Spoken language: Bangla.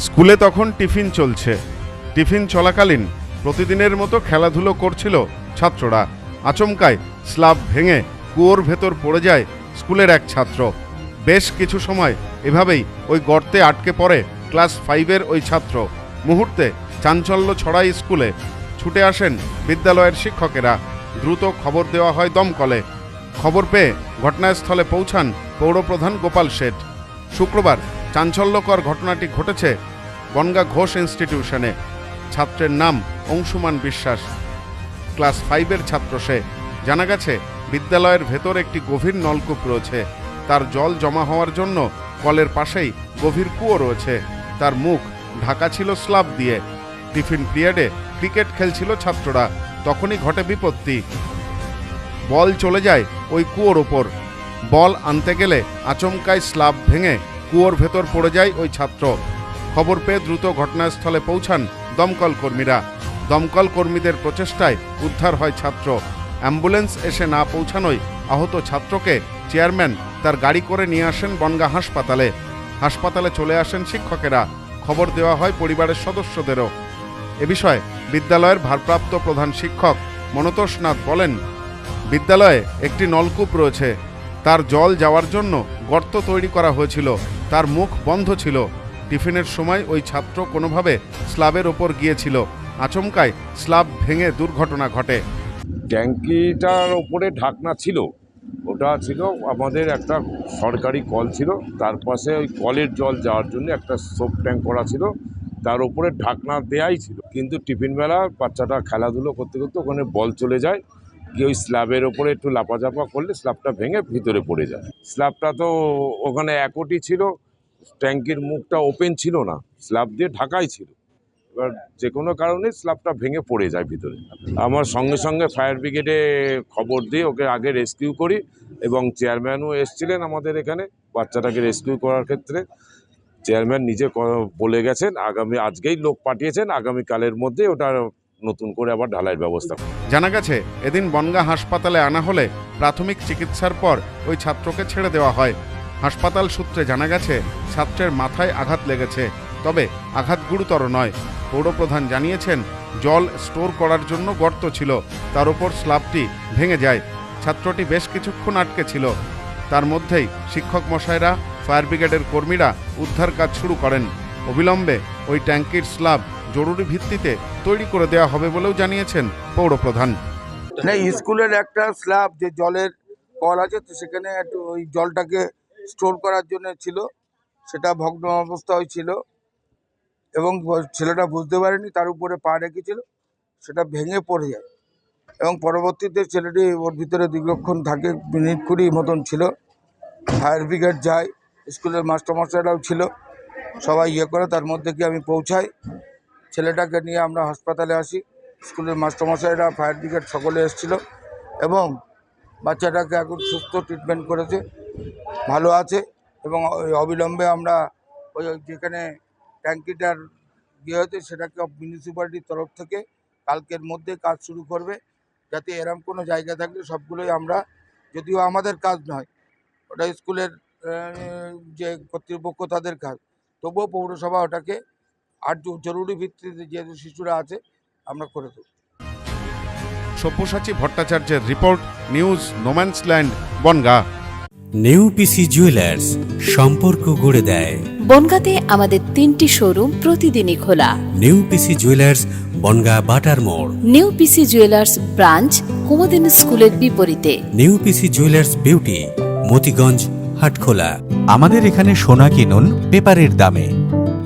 স্কুলে তখন টিফিন চলছে। টিফিন চলাকালীন প্রতিদিনের মতো খেলাধুলো করছিল ছাত্ররা। আচমকায় স্ল্যাব ভেঙে কুয়োর ভেতর পড়ে যায় স্কুলের এক ছাত্র। বেশ কিছু সময় এভাবেই ওই গর্তে আটকে পড়ে ক্লাস ফাইভের ওই ছাত্র। মুহূর্তে চাঞ্চল্য ছড়ায় স্কুলে। ছুটে আসেন বিদ্যালয়ের শিক্ষকেরা। দ্রুত খবর দেওয়া হয় দমকলে। খবর পেয়ে ঘটনাস্থলে পৌঁছান পৌরপ্রধান গোপাল শেঠ। শুক্রবার চাঞ্চল্যকর ঘটনাটি ঘটেছে বনগা ঘোষ ইনস্টিটিউশনে। ছাত্রের নাম অংশুমান বিশ্বাস। ক্লাস ফাইভের ছাত্র সে। জানা গেছে, বিদ্যালয়ের ভেতর একটি গভীর নলকূপ রয়েছে। তার জল জমা হওয়ার জন্য কলের পাশেই গভীর কুয়ো রয়েছে। তার মুখ ঢাকা ছিল স্লাব দিয়ে। টিফিন পিরিয়ডে ক্রিকেট খেলছিল ছাত্ররা। তখনই ঘটে বিপত্তি। বল চলে যায় ওই কুয়োর ওপর। বল আনতে গেলে আচমকায় স্লাব ভেঙে কুয়োর ভেতর পড়ে যায় ওই ছাত্র। খবর পেয়ে দ্রুত ঘটনাস্থলে পৌঁছান দমকল কর্মীরা। দমকল কর্মীদের প্রচেষ্টায় উদ্ধার হয় ছাত্র। অ্যাম্বুলেন্স এসে না পৌঁছানোয় আহত ছাত্রকে চেয়ারম্যান তার গাড়ি করে নিয়ে আসেন বনগা হাসপাতালে। হাসপাতালে চলে আসেন শিক্ষকেরা। খবর দেওয়া হয় পরিবারের সদস্যদেরও। এ বিষয়ে বিদ্যালয়ের ভারপ্রাপ্ত প্রধান শিক্ষক মনতোষ নাথ বলেন, বিদ্যালয়ে একটি নলকূপ রয়েছে। তার জল যাওয়ার জন্য গর্ত তৈরি করা হয়েছিল। তার মুখ বন্ধ ছিল। টিফিনের সময় ওই ছাত্র কোনোভাবে স্ল্যাবের ওপর গিয়েছিল। আচমকায় স্ল্যাব ভেঙে দুর্ঘটনা ঘটে। ট্যাঙ্কিটার ওপরে ঢাকনা ছিল। ওটা ছিল আমাদের একটা সরকারি কল ছিল। তার পাশে ওই কলের জল যাওয়ার জন্য একটা সোপ ট্যাঙ্ক করা ছিল। তার উপরে ঢাকনা দেয়াই ছিল। কিন্তু টিফিন বেলা বাচ্চাটা খেলাধুলো করতে করতে ওখানে বল চলে যায়। গিয়ে ওই স্ল্যাবের ওপরে একটু লাপাঝাপা করলে স্ল্যাবটা ভেঙে ভিতরে পড়ে যায়। স্ল্যাবটা তো ওখানে একটি ছিল, ট্যাঙ্কির মুখটা ওপেন ছিল না, স্ল্যাব দিয়ে ঢাকাই ছিল। এবার যে কোনো কারণে স্ল্যাবটা ভেঙে পড়ে যায় ভিতরে। আমার সঙ্গে সঙ্গে ফায়ার ব্রিগেডে খবর দিয়ে ওকে আগে রেস্কিউ করি এবং চেয়ারম্যানও এসছিলেন আমাদের এখানে বাচ্চাটাকে রেস্কিউ করার ক্ষেত্রে। চেয়ারম্যান নিজে বলে গেছেন, আগামী, আজকেই লোক পাঠিয়েছেন, আগামীকালের মধ্যে ওটা নতুন করে আবার ঢালাইয়ের ব্যবস্থা। জানা গেছে, এদিন বনগা হাসপাতালে আনা হলে প্রাথমিক চিকিৎসার পর ওই ছাত্রকে ছেড়ে দেওয়া হয়। হাসপাতাল সূত্রে জানা গেছে, ছাত্রের মাথায় আঘাত লেগেছে, তবে আঘাত গুরুতর নয়। পৌরপ্রধান জানিয়েছেন, জল স্টোর করার জন্য গর্ত ছিল, তার উপর স্ল্যাবটি ভেঙে যায়। ছাত্রটি বেশ কিছুক্ষণ আটকে ছিল। তার মধ্যেই শিক্ষক মশাইরা, ফায়ার ব্রিগেডের কর্মীরা উদ্ধার কাজ শুরু করেন। অবিলম্বে ওই ট্যাঙ্কির স্ল্যাব জরুরি ভিত্তিতে তৈরি করে দেওয়া হবে বলেও জানিয়েছেন পৌরপ্রধান। না, স্কুলের একটা স্ল্যাব যে জলের কল আছে, তো সেখানে একটু ওই জলটাকে স্টোর করার জন্য ছিল। সেটা ভগ্ন অবস্থায় ছিল এবং ছেলেটা বুঝতে পারেনি, তার উপরে পা রেখেছিল, সেটা ভেঙে পড়ে যায়। এবং পরবর্তীতে ছেলেটি ওর ভিতরে দীর্ঘক্ষণ থাকে, মিনিট কুড়ি মতন ছিল। ফায়ার ব্রিগেড যায়, স্কুলের মাস্টারমশাইরাও ছিল। সবাই ইয়ে করে, তার মধ্যে কি আমি পৌঁছাই? ছেলেটাকে নিয়ে আমরা হাসপাতালে আসি। স্কুলের মাস্টারমশাইরা, ফায়ার ব্রিগেড সকলে এসেছিল এবং বাচ্চাটাকে এখন সুস্থ ট্রিটমেন্ট করেছে, ভালো আছে এবং অবিলম্বে আমরা ওই ওই যেখানে ট্যাঙ্কিটার ইয়ে হয়েছে সেটাকে মিউনিসিপ্যালিটির তরফ থেকে কালকের মধ্যে কাজ শুরু করবে। যাতে এরম কোনো জায়গা থাকলে সবগুলোই আমরা, যদিও আমাদের কাজ নয়, ওটা স্কুলের যে কর্তৃপক্ষ তাদের কাজ, তবুও পৌরসভা ওটাকে আর জরুরি ভিত্তিতে যেহেতু শিশুরা আছে আমরা করে দেবো। সব্যসাচী ভট্টাচার্যের report news no man's land Bongaon. New PC jewellers সম্পর্ক গড়ে দেয়। বনগাঁতে আমাদের তিনটি শোরুম প্রতিদিনই খোলা। নেউপিসি জুয়েলার্স বনগা বাটার মোড়। নিউ পিসি জুয়েলার্স ব্রাঞ্চ কুমদিন স্কুলের বিপরীতে। New PC jewellers beauty Motiganj Hatkhola. আমাদের এখানে সোনা কিনুন পেপারের দামে।